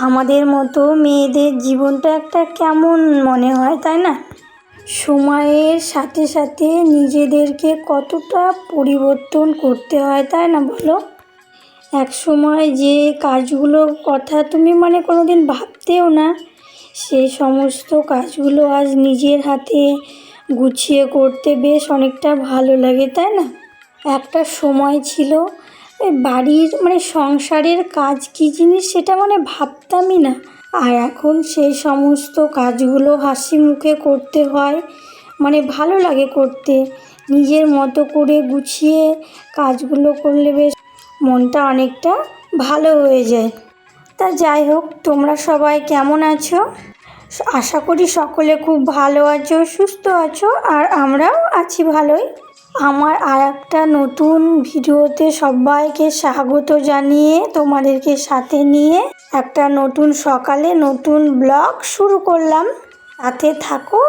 আমাদের মতো মেয়েদের জীবনটা একটা কেমন মনে হয়, তাই না? সময়ের সাথে সাথে নিজেদেরকে কতটা পরিবর্তন করতে হয়, তাই না বলো? এক সময় যে কাজগুলোর কথা তুমি মানে কোনো দিন ভাবতেও না সেই সমস্ত কাজগুলো আজ নিজের হাতে গুছিয়ে করতে বেশ অনেকটা ভালো লাগে, তাই না? একটা সময় ছিল বাড়ির মানে সংসারের কাজ কী জিনিস সেটা মানে ভাবতামই না। আর এখন সেই সমস্ত কাজগুলো হাসি মুখে করতে হয় মানে ভালো লাগে করতে। নিজের মতো করে গুছিয়ে কাজগুলো করলে বেশ মনটা অনেকটা ভালো হয়ে যায়। তা যাই হোক, তোমরা সবাই কেমন আছো? আশা করি সকলে খুব ভালো আছো, সুস্থ আছো, আর আমরাও আছি ভালোই। আমার আর একটা নতুন ভিডিওতে সবাইকে স্বাগত জানিয়ে তোমাদেরকে সাথে নিয়ে একটা নতুন সকালে নতুন ব্লগ শুরু করলাম। সাথে থাকো,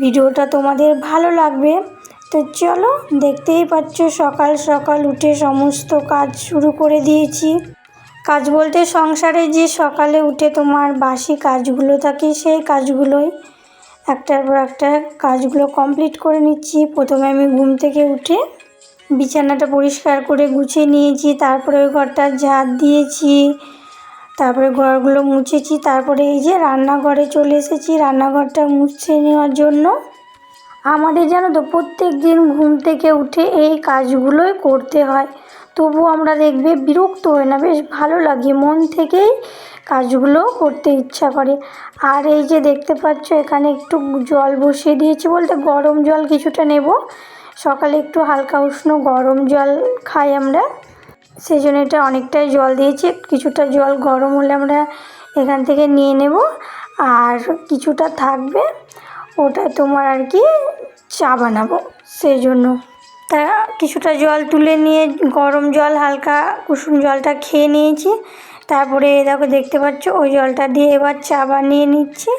ভিডিওটা তোমাদের ভালো লাগবে। তো চলো, দেখতেই পাচ্ছ সকাল সকাল উঠে সমস্ত কাজ শুরু করে দিয়েছি। কাজ বলতে সংসারে যে সকালে উঠে তোমার বাসি কাজগুলো থাকে সেই কাজগুলোই একটার পর একটা কাজগুলো কমপ্লিট করে নিচ্ছি। প্রথমে আমি ঘুম থেকে উঠে বিছানাটা পরিষ্কার করে গুছিয়ে নিয়েছি। তারপরে ওই ঘরটা ঝাড় দিয়েছি। তারপরে ঘরগুলো মুছেছি। তারপরে এই যে রান্নাঘরে চলে এসেছি রান্নাঘরটা মুছে নেওয়ার জন্য। আমাদের জানো তো প্রত্যেক দিন ঘুম থেকে উঠে এই কাজগুলোই করতে হয়। তবু আমরা দেখবে বিরক্ত হই না। বেশ ভালো লাগে। মন থেকেই কাজগুলো করতে ইচ্ছা করে। আর এই যে দেখতে পাচ্ছ, এখানে একটু জল বসিয়ে দিয়েছি বলতে গরম জল কিছুটা নেব। সকালে একটু হালকা উষ্ণ গরম জল খাই আমরা। সেই জন্য এটা অনেকটাই জল দিয়েছি। কিছুটা জল গরম হলে আমরা এখান থেকে নিয়ে নেব। আর কিছুটা থাকবে, ওটা তোমার আর কি চা বানাবো। সেই জন্য তা কিছুটা জল তুলে নিয়ে গরম জল, হালকা কুসুম জলটা খেয়ে নিয়েছি। তারপরে দেখো দেখতে পাচ্ছ, ওই জলটা দিয়ে এবার চা বানিয়ে নিচ্ছে।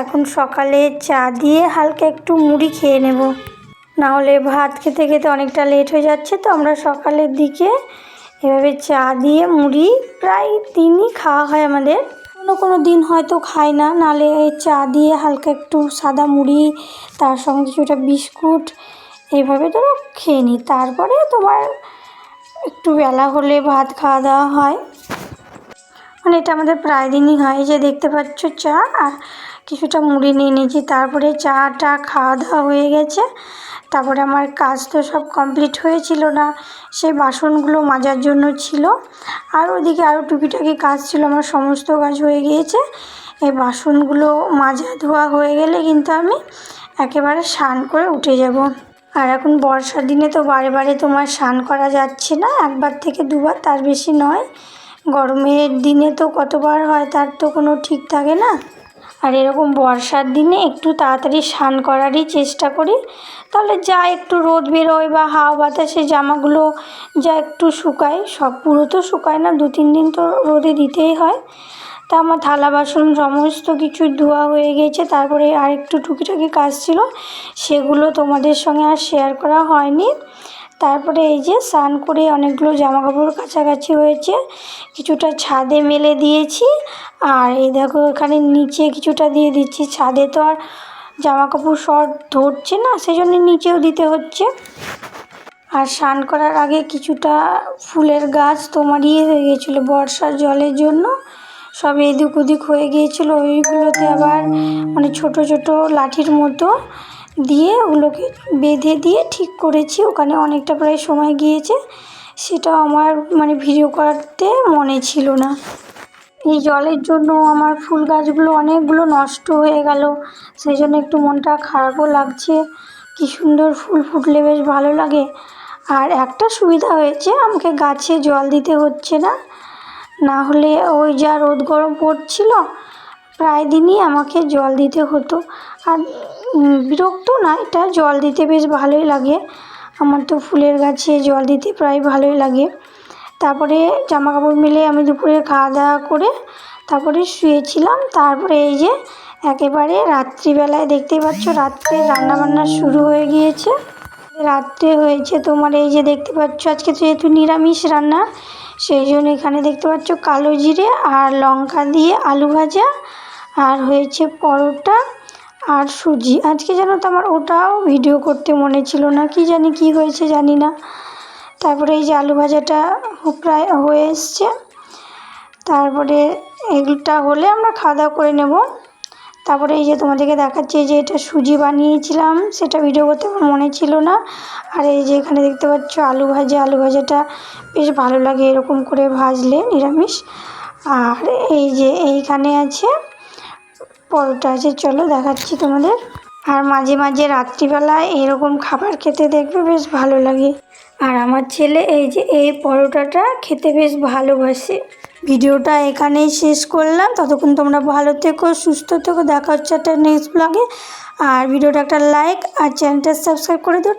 এখন সকালে চা দিয়ে হালকা একটু মুড়ি খেয়ে নেব। না হলে ভাত খেতে খেতে অনেকটা লেট হয়ে যাচ্ছে, তো আমরা সকালের দিকে এভাবে চা দিয়ে মুড়ি প্রায় দিনই খাওয়া হয় আমাদের। কোনো কোনো দিন হয়তো খাই না নালে চা দিয়ে হালকা একটু সাদা মুড়ি, তার সঙ্গে কিছুটা বিস্কুট এইভাবে তো খেয়ে নিই। তারপরে তোমার একটু বেলা হলে ভাত খাওয়া দাওয়া হয়। মানে এটা আমাদের প্রায় দিনই হয় যে দেখতে পাচ্ছ চা, আর কিছুটা মুড়ি নিয়ে নিয়েছি। তারপরে চাটা খাওয়া দাওয়া হয়ে গেছে। তারপরে আমার কাজ তো সব কমপ্লিট হয়েছিল না, সেই বাসনগুলো মাজার জন্য ছিল। আর ওইদিকে আরও টুকিটাকি কাজ ছিল, আমার সমস্ত কাজ হয়ে গিয়েছে। এই বাসনগুলো মাজা ধোয়া হয়ে গেলে কিন্তু আমি একেবারে স্নান করে উঠে যাব। আর এখন বর্ষার দিনে তো বারে বারে তোমার স্নান করা যাচ্ছে না, একবার থেকে দুবার, তার বেশি নয়। গরমের দিনে তো কতবার হয়, তার তো কোনো ঠিক থাকে না। আর এরকম বর্ষার দিনে একটু তাড়াতাড়ি স্নান করারই চেষ্টা করি। তাহলে যা একটু রোদ বেরোয় বা হাওয়া বাতাসে জামাগুলো যা একটু শুকায়, সব পুরো তো শুকায় না, দু তিন দিন তো রোদে দিতেই হয়। তা আমার থালা বাসন সমস্ত কিছু ধোয়া হয়ে গেছে, তারপরে আর একটু টুকিটাকি কাজ ছিল, সেগুলো তোমাদের সঙ্গে আর শেয়ার করা হয়নি। তারপরে এই যে স্নান করে অনেকগুলো জামা কাপড় কাছাকাছি হয়েছে, কিছুটা ছাদে মেলে দিয়েছি, আর এই দেখো এখানে নিচে কিছুটা দিয়ে দিচ্ছি, ছাদে তো আর জামা কাপড় শর্ট ধরছে না সেই জন্য নিচেও দিতে হচ্ছে। আর স্নান করার আগে কিছুটা ফুলের গাছ তোমার ইয়ে হয়ে গিয়েছিল বর্ষার জলের জন্য, সব এদিক ওদিক হয়ে গিয়েছিল, ওইগুলোতে আবার মানে ছোট ছোট লাঠির মতো দিয়ে ওগুলোকে বেঁধে দিয়ে ঠিক করেছি। ওখানে অনেকটা প্রায় সময় গিয়েছে। সেটা আমার মানে ভিডিও করতে মনে ছিল না। এই জলের জন্য আমার ফুল গাছগুলো অনেকগুলো নষ্ট হয়ে গেল। সেই জন্য একটু মনটা খারাপও লাগছে। কী সুন্দর ফুল ফুটলে বেশ ভালো লাগে। আর একটা সুবিধা হয়েছে, আমাকে গাছে জল দিতে হচ্ছে না। না হলে ওই যা রোদ গরম পড়ছিল প্রায় দিনই আমাকে জল দিতে হতো। আর বিরক্ত না, এটা জল দিতে বেশ ভালোই লাগে। আমার তো ফুলের গাছে জল দিতে প্রায় ভালোই লাগে। তারপরে জামা কাপড় মিলে আমি দুপুরে খাওয়া দাওয়া করে তারপরে শুয়েছিলাম। তারপরে এই যে একেবারে রাত্রিবেলায় দেখতেই পাচ্ছ, রাত্রে রান্নাবান্না শুরু হয়ে গিয়েছে। রাত্রে হয়েছে তোমার এই যে দেখতে পাচ্ছ, আজকে যেহেতু নিরামিষ রান্না, সেই জন্য এখানে দেখতে পাচ্ছ কালো জিরে আর লঙ্কা দিয়ে আলু ভাজা আর হয়েছে পরোটা আর সুজি। আজকে যেন তো আমার ওটাও ভিডিও করতে মনে ছিল না। কি জানি কি হয়েছে জানি না। তারপরে এই যে আলু ভাজাটা প্রায় হয়ে এসছে। তারপরে এগুলোটা হলে আমরা খাওয়া দাওয়া করে নেব। তারপরে এই যে তোমাদেরকে দেখাচ্ছি যে এটা সুজি বানিয়েছিলাম। সেটা ভিডিও করতে আমার মনে ছিল না। আর এই যে এখানে দেখতে পাচ্ছ আলু ভাজা। আলু ভাজাটা বেশ ভালো লাগে এরকম করে ভাজলে নিরামিষ। আর এই যে এইখানে আছে পরোটা আছে, চলো দেখাচ্ছি তোমাদের। আর মাঝে মাঝে রাত্রিবেলায় এরকম খাবার খেতে দেখবে বেশ ভালো লাগে। আর আমার ছেলে এই যে এই পরোটাটা খেতে বেশ ভালোবাসে। ভিডিওটা এখানেই শেষ করলাম। ততক্ষণ তোমরা ভালো থেকো, সুস্থ থেকো। দেখা হচ্ছে একটা নেক্সট ব্লগে আর ভিডিওটা একটা লাইক আর চ্যানেলটা সাবস্ক্রাইব করে দিও।